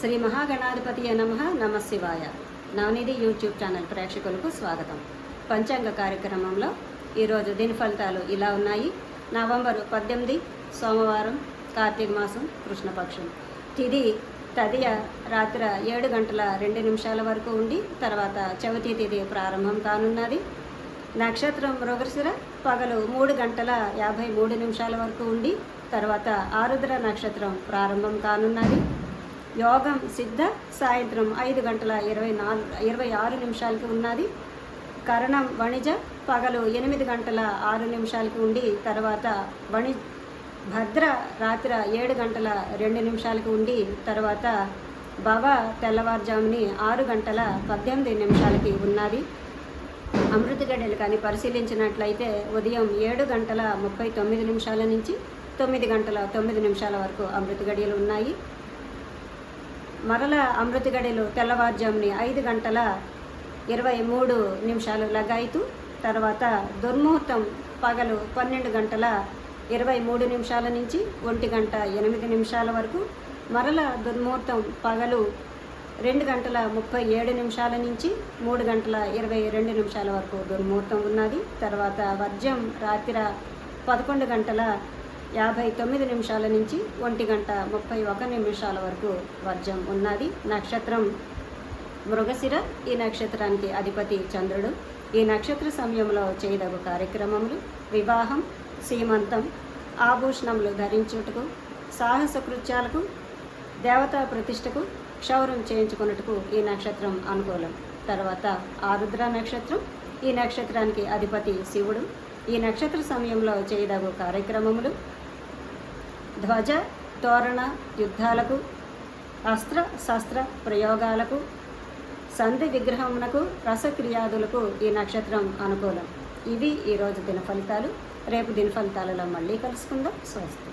శ్రీ మహాగణాధిపతి నమ. నమ శివాయ నవనిధి యూట్యూబ్ ఛానల్ ప్రేక్షకులకు స్వాగతం. పంచాంగ కార్యక్రమంలో ఈరోజు దీని ఫలితాలు ఇలా ఉన్నాయి. నవంబర్ పద్దెనిమిది సోమవారం కార్తీక మాసం కృష్ణపక్షం. తిది తదియ రాత్రి ఏడు గంటల రెండు నిమిషాల వరకు ఉండి తర్వాత చవితి తిది ప్రారంభం కానున్నది. నక్షత్రం మృగశిర పగలు మూడు గంటల యాభై మూడు నిమిషాల వరకు ఉండి తర్వాత ఆరుద్ర నక్షత్రం ప్రారంభం కానున్నది. యోగం సిద్ధ సాయంత్రం ఐదు గంటల ఇరవై నాలుగు ఇరవై ఆరు నిమిషాలకి ఉన్నది. కరణం వణిజ పగలు ఎనిమిది గంటల ఆరు నిమిషాలకి ఉండి తర్వాత వణి భద్ర రాత్రి ఏడు గంటల రెండు నిమిషాలకి ఉండి తర్వాత భవ తెల్లవారుజాముని ఆరు గంటల పద్దెనిమిది నిమిషాలకి ఉన్నది. అమృత గడియలు కానీ పరిశీలించినట్లయితే ఉదయం ఏడు గంటల ముప్పై తొమ్మిది నిమిషాల నుంచి తొమ్మిది గంటల తొమ్మిది నిమిషాల వరకు అమృత గడియలు ఉన్నాయి. మరల అమృతగడిలో తెల్లవారుజాముని ఐదు గంటల ఇరవై మూడు నిమిషాలు లగాయితూ తర్వాత దుర్ముహూర్తం పగలు పన్నెండు గంటల ఇరవై మూడు నిమిషాల నుంచి ఒంటి గంట ఎనిమిది నిమిషాల వరకు మరల దుర్ముహూర్తం పగలు రెండు గంటల ముప్పై ఏడు నిమిషాల నుంచి మూడు గంటల ఇరవై రెండు నిమిషాల వరకు దుర్ముహూర్తం ఉన్నది. తర్వాత వర్జం రాత్రి పదకొండు గంటల యాభై తొమ్మిది నిమిషాల నుంచి ఒంటి గంట ముప్పై ఒక నిమిషాల వరకు వర్జం ఉన్నది. నక్షత్రం మృగశిర ఈ నక్షత్రానికి అధిపతి చంద్రుడు. ఈ నక్షత్ర సమయంలో చేయదగు కార్యక్రమములు వివాహం సీమంతం ఆభూషణములు ధరించుటకు సాహస కృత్యాలకు దేవతా ప్రతిష్టకు క్షౌరం చేయించుకున్నట్టుకు ఈ నక్షత్రం అనుకూలం. తర్వాత ఆరుద్ర నక్షత్రం. ఈ నక్షత్రానికి అధిపతి శివుడు. ఈ నక్షత్ర సమయంలో చేయదగు కార్యక్రమములు. ధ్వజ తోరణ యుద్ధాలకు అస్త్ర శస్త్ర ప్రయోగాలకు సంధి విగ్రహమునకు రసక్రియాదులకు ఈ నక్షత్రం అనుకూలం. ఇవి ఈరోజు దిన ఫలితాలు. రేపు దిన ఫలితాలలో మళ్ళీ కలుసుకుందాం. స్వస్తి.